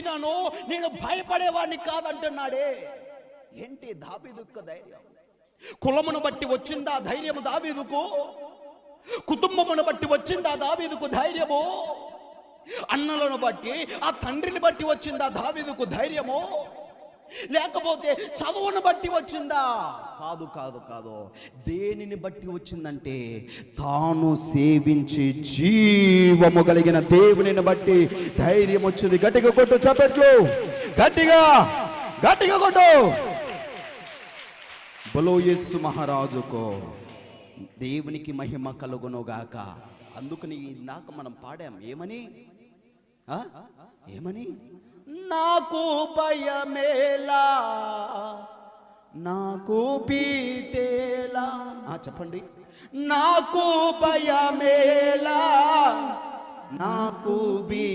నన్ను నేను భయపడేవాడిని కాదంటున్నాడే. ఏంటి దావీదుక్క ధైర్యం? కులమును బట్టి వచ్చిందా ధైర్యము దావీదుకు? కుటుంబమును బట్టి వచ్చిందా దావీదుకు ధైర్యము? అన్నలను బట్టి ఆ తండ్రిని బట్టి వచ్చిందా దావీదుకు ధైర్యము? లేకపోతే చదువును బట్టి వచ్చిందా? కాదు కాదు కాదు. దేనిని బట్టి వచ్చిందంటే తాను సేవించి జీవము కలిగిన దేవునిని బట్టి ధైర్యం వచ్చింది. గట్టిగా కొట్టు చప్పట్లు. గట్టిగా గట్టిగా కొట్టు. బలో యేసు మహారాజుకో దేవునికి మహిమ కలుగునుగాక. అందుకని ఇందాక మనం పాడాం. ఏమని? ఏమని? నాకు భయమేలా నాకు పీతేలా ఆ, చెప్పండి. నాకు భయమేలా నాకు బీ